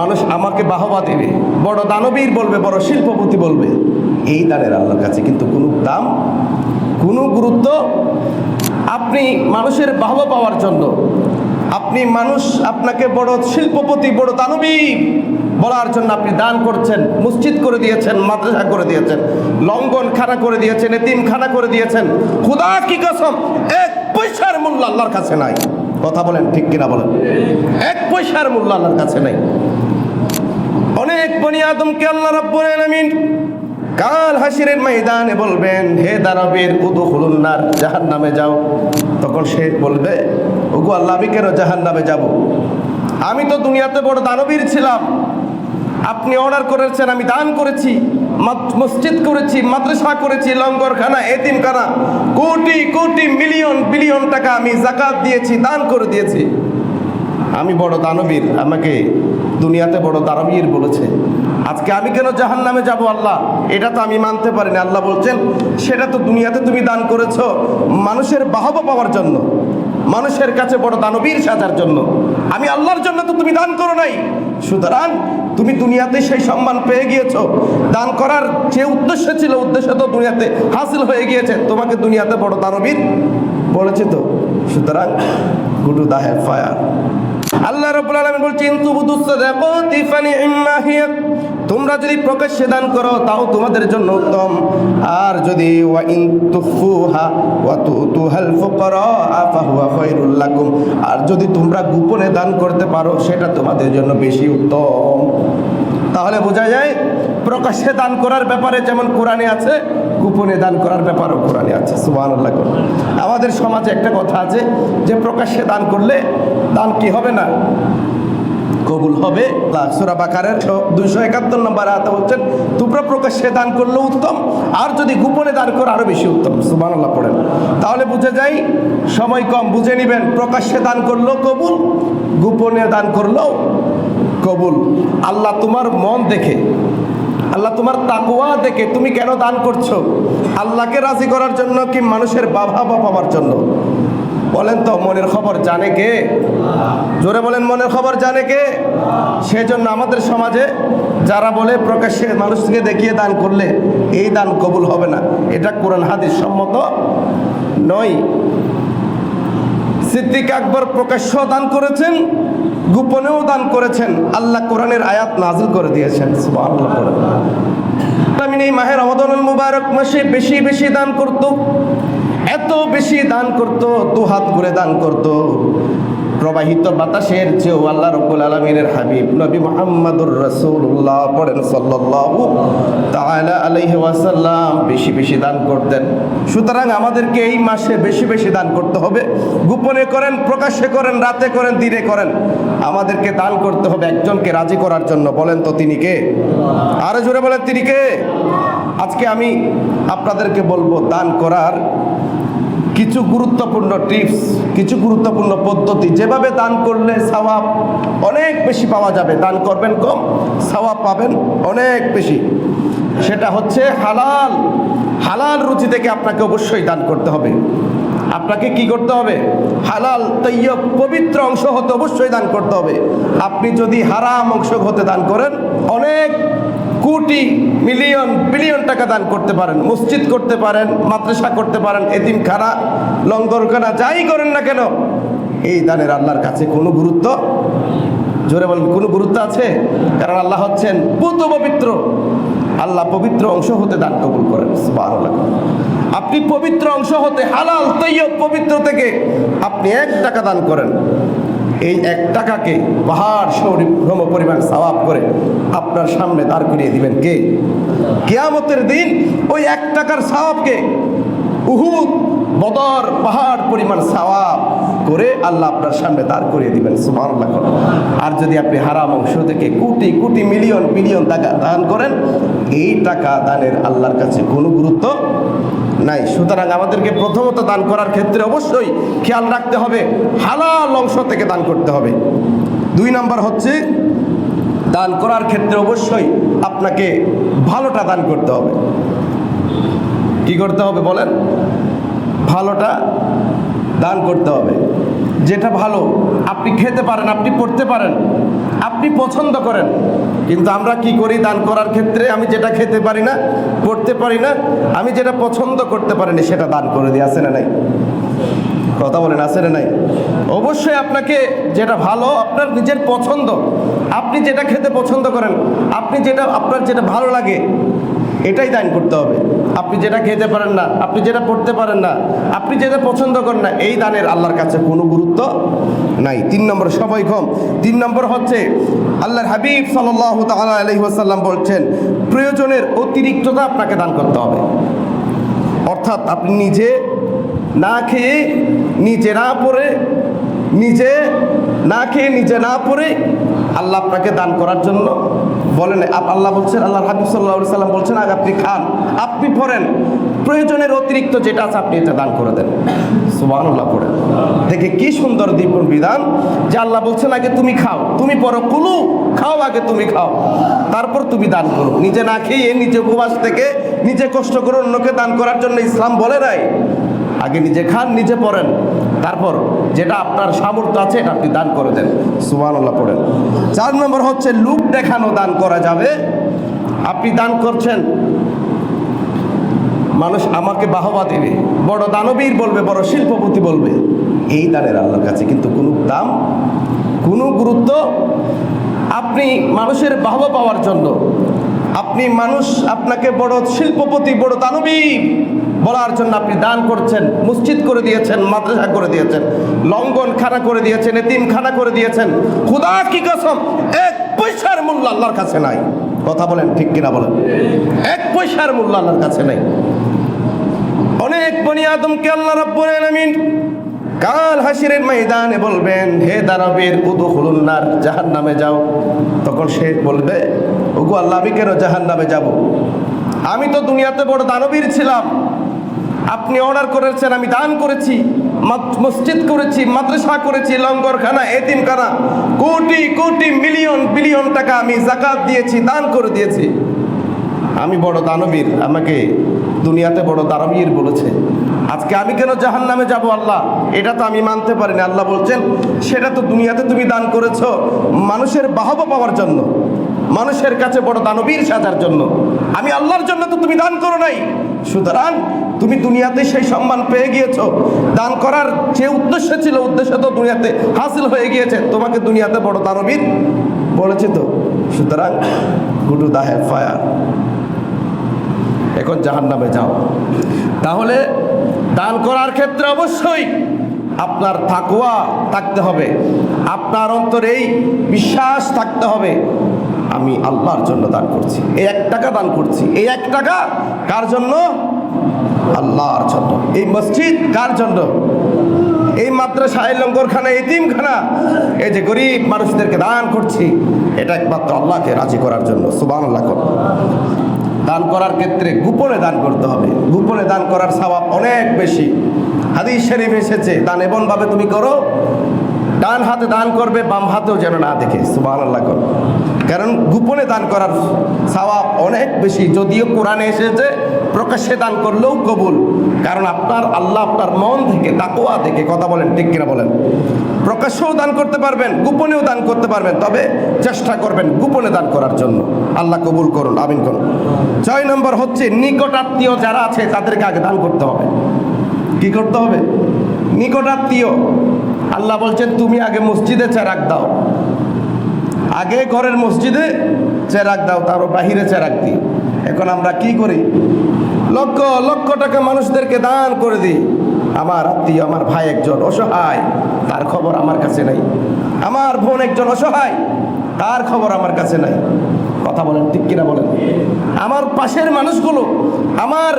মানুষ আমাকে বাহবা দেবে। বড় দানবীর বলবে, বড় শিল্পপতি বলবে। এই দানের আল্লাহর কাছে কিন্তু কোনো দাম, কোনো গুরুত্ব আপনি মানুষের বাহবা পাওয়ার জন্য। আপনি মানুষ, আপনাকে বড় শিল্পপতি, বড় দানবীর বলার জন্য আপনি দান করছেন, মসজিদ করে দিয়েছেন, মাদ্রাসা করে দিয়েছেন, লঙ্ঘন খানা করে দিয়েছেন এতিম খানা করে দিয়েছেন। খুদা কি কসম? এক পয়সার মূল্য আল্লাহর কাছে নাই। কথা বলেন, ঠিক কিনা বলেন? এক পয়সার মূল্য আল্লাহর কাছে নাই। অনেক বনি আদমকে আল্লাহ রাব্বুল আলামিন কাল হাসিরের ময়দানে বলবেন, হে দানবীর উদু খুলুন্নার জাহান নামে যাও। তখন সে বলবে, ওগো আল্লাহ, আমি কেন জাহান নামে যাব? আমি তো দুনিয়াতে বড় দানবীর ছিলাম। আপনি অর্ডার করেছেন, আমি দান করেছি। মসজিদ করেছি, মাদ্রাসা করেছি, লঙ্গরখানা, এতিমখানা। কোটি কোটি মিলিয়ন, বিলিয়ন টাকা আমি জাকাত দিয়েছি, দান করে দিয়েছি। আমি বড় দানবীর, আমাকে দুনিয়াতে বড় দানবীর বলেছে। আজকে আমি কেন জাহান নামে যাব আল্লাহ? এটা তো আমি মানতে পারি না আল্লাহ বলছেন, সেটা তো দুনিয়াতে তুমি দান করেছ মানুষের বাহবা পাওয়ার জন্য, মানুষের কাছে বড় দানবীর সাজার জন্য। আমি আল্লাহর জন্য তো তুমি দান করো নাই। সুতরাং তুমি দুনিয়াতে সেই সম্মান পেয়ে গিয়েছ। দান করার যে উদ্দেশ্য ছিল, উদ্দেশ্য তো দুনিয়াতে হাসিল হয়ে গিয়েছে। তোমাকে দুনিয়াতে বড় দানবীর বলেছে তো। সুতরাং গুডু দা ফায়ার আল্লাহ রাব্বুল আলামিন বলছেন তোমরা যদি প্রকাশ্যে দান করো, তাও তোমাদের জন্য উত্তম। আর যদি আর যদি তোমরা গোপনে দান করতে পারো, সেটা তোমাদের জন্য বেশি উত্তম। তাহলে বোঝা যায় প্রকাশ্যে দান করার ব্যাপারে যেমন কোরআনে আছে, গোপনে দান করার ব্যাপারও কোরআনে আছে, সুবহানাল্লাহ আমাদের সমাজে একটা কথা আছে যে, প্রকাশ্যে দান করলে দান কি হবে না? কবুল হবে। সুরা বাকারের দুইশো একাত্তর নম্বর আয়াতে হচ্ছেন তোমরা প্রকাশ্যে দান করলেও উত্তম, আর যদি গোপনে দান করো আরও বেশি উত্তম, সুবহানাল্লাহ পড়েন। তাহলে বুঝে যাই, সময় কম, বুঝে নেবেন, প্রকাশ্যে দান করলেও কবুল, গোপনে দান করলেও কবুল। আল্লাহ তোমার মন দেখে আল্লাহ তোমার তাকুয়া দেখে তুমি কেন দান করছ? আল্লাহকে রাজি করার জন্য কি মানুষের বাবা বা জন্য? বলেন তো, মনের খবর জানে কে? জোরে বলেন, মনের খবর জানে কে? সেজন্য আমাদের সমাজে যারা বলে প্রকাশ্যে মানুষকে দেখিয়ে দান করলে এই দান কবুল হবে না। এটা কোরআন হাদিস সম্মত নয়। সিদ্দিক আকবর প্রকাশ্য দান করেছেন, গোপনেও দান করেছেন। আল্লাহ কোরআনের আয়াত নাজিল করে দিয়েছেন আমি এই মাহের রমাদানুল মুবারক মাসে বেশি বেশি দান করত, এত বেশি দান করত, দু হাত করে দান করত। প্রবাহিত বাতাসের চেয়েও আল্লাহ রব্বুল আলমিনের হাবিব নবী মোহাম্মদুর রসুল্লাহ পড়েন সাল্লাল্লাহু তাআলা আলাইহি ওয়াসাল্লাম, বেশি বেশি দান করতেন। সুতরাং আমাদেরকে এই মাসে বেশি বেশি দান করতে হবে। গোপনে করেন, প্রকাশ্যে করেন, রাতে করেন, দিনে করেন। আমাদেরকে দান করতে হবে একজনকে রাজি করার জন্য। বলেন তো তিনি কে? আরও জোরে বলেন তিনি কে? আজকে আমি আপনাদেরকে বলব, দান করার কিছু গুরুত্বপূর্ণ টিপস কিছু গুরুত্বপূর্ণ পদ্ধতি যেভাবে দান করলে সওয়াব অনেক বেশি পাওয়া যাবে। দান করবেন কম, সওয়াব পাবেন অনেক বেশি। সেটা হচ্ছে হালাল। হালাল রুচি থেকে আপনাকে অবশ্যই দান করতে হবে। আপনাকে কি করতে হবে? হালাল, তৈয়ব, পবিত্র অংশ হতে অবশ্যই দান করতে হবে। আপনি যদি হারাম অংশ হতে দান করেন, অনেক কোটি মিলিয়ন, বিলিয়ন টাকা দান করতে পারেন, মসজিদ করতে পারেন, মাদ্রাসা করতে পারেন এতিমখানা লঙ্গরখানা, যাই করেন না কেন, এই দানের আল্লাহর কাছে কোনো গুরুত্ব, জোরে বলেন, কোনো গুরুত্ব আছে কারণ আল্লাহ হচ্ছেন পুত পবিত্র, আল্লাহ পবিত্র অংশ হতে দান কবুল করেন। আপনি পবিত্র অংশ হতে হালাল, তৈয়ব পবিত্র থেকে আপনি এক টাকা দান করেন এই এক টাকাকে পাহাড় সম পরিমাণ সওয়াব করে আপনার সামনে দাঁড় করিয়ে দিবেন কে? কেয়ামতের দিন ওই এক টাকার সওয়াবকে উহুদ, বদর, পাহাড়, পরিমাণ সওয়াব করে আল্লাহ আপনার সামনে দাঁড় করিয়ে দিবেন, সুবহানাল্লাহ। আর যদি আপনি হারাম অংশ থেকে কোটি কোটি, মিলিয়ন, বিলিয়ন টাকা দান করেন, এই টাকা দানের আল্লাহর কাছে কোনো গুরুত্ব নাই। সুতরাং আমাদেরকে প্রথমত দান করার ক্ষেত্রে অবশ্যই খেয়াল রাখতে হবে, হালাল অংশ থেকে দান করতে হবে। দুই নাম্বার হচ্ছে, দান করার ক্ষেত্রে অবশ্যই আপনাকে ভালোটা দান করতে হবে। কি করতে হবে বলেন? ভালোটা দান করতে হবে। যেটা ভালো, আপনি খেতে পারেন, আপনি পড়তে পারেন, আপনি পছন্দ করেন কিন্তু আমরা কি করি? দান করার ক্ষেত্রে আমি যেটা খেতে পারি না, করতে পারি না, আমি যেটা পছন্দ করতে পারি না সেটা দান করে দিই আসে না নাই? কথা বলেন আসে না নাই? অবশ্যই আপনাকে যেটা ভালো, আপনার নিজের পছন্দ, আপনি যেটা খেতে পছন্দ করেন, আপনি যেটা, আপনার যেটা ভালো লাগে এটাই দান করতে হবে। আপনি যেটা খেতে পারেন না, আপনি যেটা পড়তে পারেন না, আপনি যেটা পছন্দ করেন না, এই দানের আল্লাহর কাছে কোনো গুরুত্ব নাই। তিন নম্বর সবাই কম। তিন নম্বর হচ্ছে, আল্লাহর হাবিব সাল্লাহ তালা আলহি ওয়াসাল্লাম বলছেন, প্রয়োজনের অতিরিক্ততা আপনাকে দান করতে হবে। অর্থাৎ আপনি নিজে না খেয়ে নিজে না পড়ে, নিজে না খেয়ে নিজে না পড়ে আল্লাহ আপনাকে দান করার জন্য বলেন আল্লাহ বলছেন আল্লাহ হাবিব সাল্লাহ সাল্লাম বলছেন, আগে আপনি খান। আপনি পড়েন। প্রয়োজনের অতিরিক্ত যেটা আছে আপনি এটা দান করে দেন। সুবাহ পড়েন। দেখে কি সুন্দর দীপন বিধান, যে আল্লাহ বলছেন, আগে তুমি খাও। তুমি পড়ো, কুলু, খাও আগে তুমি খাও। তারপর তুমি দান করো। নিজে না খেয়ে, নিজে উপবাস থেকে নিজে কষ্ট করে অন্যকে দান করার জন্য ইসলাম বলে নাই? আগে নিজে খান, নিজে পড়েন। তারপর যেটা আপনার সামর্থ্য আছে, এটা আপনি দান করে দেন। সুবান আল্লাহ পড়েন। চার নম্বর হচ্ছে লুক দেখানো দান করা যাবে। আপনি দান করছেন। মানুষ আমাকে বাহবা দেবে। বড় দানবীর বলবে, বড় শিল্পপতি বলবে। এই দানের আল্লাহর কাছে কিন্তু কোনো দাম, কোনো গুরুত্ব। আপনি মানুষের বাহবা পাওয়ার জন্য, আপনি মানুষ, আপনাকে বড় শিল্পপতি, বড় দানবীর বলার জন্য আপনি দান করছেন, মসজিদ করে দিয়েছেন, মাদ্রাসা করে দিয়েছেন লঙ্ঘন খানা করে দিয়েছেন এতিম খানা করে দিয়েছেন। খুদা কি কসম? এক পয়সার মূল্য আল্লাহর কাছে নাই। কথা বলেন ঠিক কিনা বলেন? এক পয়সার মূল্য আল্লাহর কাছে নাই। অনেক বনি আদমকে আল্লাহ রাব্বুল কাল হাসিরের ময়দানে বলবেন, হে দানবের, উদু হুলুন্নার জাহান নামে যাও। তখন সে বলবে, ওগো আল্লাহ, আমি কেন জাহান নামে যাব? আমি তো দুনিয়াতে বড় দানবীর ছিলাম। আপনি অর্ডার করেছেন, আমি দান করেছি মসজিদ করেছি, মাদ্রাসা করেছি, লঙ্গরখানা, এতিমখানা, কোটি কোটি, মিলিয়ন, বিলিয়ন টাকা আমি জাকাত দিয়েছি, দান করে দিয়েছি। আমি বড় দানবীর, আমাকে দুনিয়াতে বড় দানবীর বলেছে। আজকে আমি কেন জাহান নামে যাব আল্লাহ? এটা তো আমি মানতে পারি না। আল্লাহ বলছেন, সেটা তো দুনিয়াতে তুমি দান করেছ মানুষের বাহবা পাওয়ার জন্য, মানুষের কাছে বড় দানবীর সাজার জন্য। আমি আল্লাহর জন্য তো তুমি দান করো নাই। সুতরাং তুমি দুনিয়াতে সেই সম্মান পেয়ে গিয়েছো। দান করার যে উদ্দেশ্য ছিল, উদ্দেশ্য তো দুনিয়াতে হাসিল হয়ে গিয়েছে। তোমাকে দুনিয়াতে বড় দানবীর বলেছে তো। সুতরাং, গুডু দা হ্যাভ ফায়ার এখন জাহান নামে যাও। তাহলে দান করার ক্ষেত্রে অবশ্যই আপনার তাকুয়া থাকতে হবে। আপনার অন্তরে এই বিশ্বাস থাকতে হবে। আমি আল্লাহর জন্য দান করছি। এই এক টাকা দান করছি। এই এক টাকা কার জন্য? আল্লাহর জন্য। এই মসজিদ কার জন্য? এই মাদ্রাসা এই লঙ্গরখানা, এতিমখানা। এই যে গরিব মানুষদেরকে দান করছি, এটা একমাত্র আল্লাহকে রাজি করার জন্য। সুবান আল্লাহ কর। দান করার ক্ষেত্রে গোপনে দান করতে হবে। গোপনে দান করার স্বভাব অনেক বেশি। হাদিস শরীফ এসেছে, দান এমনভাবে তুমি করো ডান হাতে দান করবে, বাম হাতেও যেন না দেখে সুবাহ আল্লাহ করো। কারণ গোপনে দান করার স্বভাব অনেক বেশি। যদিও কোরআনে এসেছে, প্রকাশ্যে দান করলেও কবুল। কারণ আপনার আল্লাহ আপনার মন থেকে তাকোয়া থেকে কথা বলেন, ঠিক কিনা বলেন? প্রকাশ্যেও দান করতে পারবেন, গোপনেও দান করতে পারবেন, তবে চেষ্টা করবেন গোপনে দান করার জন্য। আল্লাহ কবুল করুন, আমিন করুন। ছয় নম্বর হচ্ছে নিকটাত্মীয় যারা আছে, তাদেরকে আগে দান করতে হবে। কি করতে হবে? নিকটাত্মীয় আল্লাহ বলছেন, তুমি আগে মসজিদে চেরাক দাও। আগে ঘরের মসজিদে চেরাক দাও তারও বাহিরে চেরাক দিই। এখন আমরা কি করি? লক্ষ লক্ষ টাকা মানুষদেরকে দান করে দিই। আমার আত্মীয়, আমার ভাই একজন অসহায়, তার খবর আমার কাছে নাই। আমার বোন একজন অসহায়, তার খবর আমার কাছে নাই। কথা বলেন, ঠিক কিনা বলেন? আমার পাশের মানুষগুলো, আমার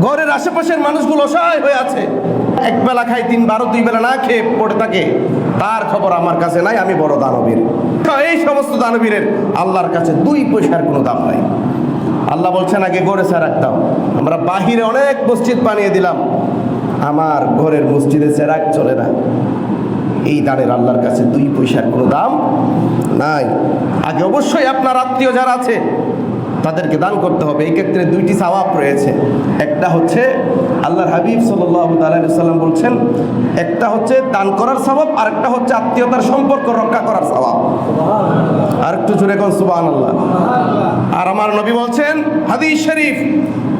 ঘরের আশেপাশের মানুষগুলো অসহায় হয়ে আছে। এক বেলা খাই, তিন বারো, দুই বেলা না খেয়ে পড়ে থাকে। তার খবর আমার কাছে নাই, আমি বড় দানবীর। এই সমস্ত দানবীরের আল্লাহর কাছে দুই পয়সার কোনো দাম নাই। আল্লাহ বলছেন, আগে গড়ে চেরাক দাও। আমরা বাহিরে অনেক মসজিদ বানিয়ে দিলাম। আমার ঘরের মসজিদে চেরাক চলে না। এই দানের আল্লাহর কাছে দুই পয়সার কোনো দাম নাই। আগে অবশ্যই আপনার আত্মীয় যারা আছে তাদেরকে দান করতে হবে। এই ক্ষেত্রে দুইটি সওয়াব রয়েছে। একটা হচ্ছে আল্লাহর হাবিব আলাইহি সাল্লাম বলছেন, একটা হচ্ছে দান করার স্বভাব আর একটা হচ্ছে আত্মীয়তার সম্পর্ক রক্ষা করার স্বভাব আর একটু জোরে কোন সুবহানাল্লাহ। আর আমার নবী বলছেন, হাদিস শরীফ,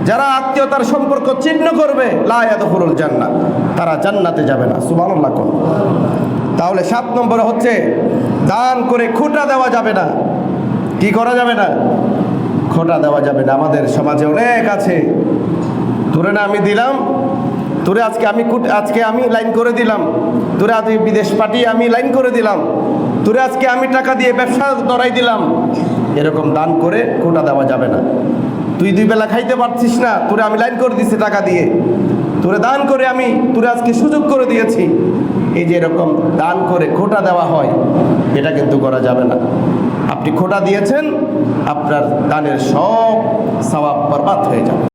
যারা আত্মীয়তার সম্পর্ক চিহ্ন করবে, লা জান্নাত, তারা জান্নাতে যাবে না। সুবহানাল্লাহ কোন। তাহলে সাত নম্বরে হচ্ছে, দান করে খুঁটা দেওয়া যাবে না। কি করা যাবে না? খোটা দেওয়া যাবে না, আমাদের সমাজে অনেক আছে। তোরে না আমি দিলাম, তোরে আজকে আমি কুট- আজকে আমি লাইন করে দিলাম। তোরে আজকে বিদেশ পাঠিয়ে আমি লাইন করে দিলাম। তোরে আজকে আমি টাকা দিয়ে ব্যবসা ধরাই দিলাম। এরকম দান করে খোটা দেওয়া যাবে না। তুই দুই বেলা খাইতে পারছিস না, তোরে আমি লাইন করে দিচ্ছি টাকা দিয়ে। তোরে দান করে আমি, তোরে আজকে সুযোগ করে দিয়েছি। এই যে এরকম দান করে খোটা দেওয়া হয়, এটা কিন্তু করা যাবে না। আপনি খোটা দিয়েছেন আপনার দানের সব সবাব বরবাদ হয়ে যাবে।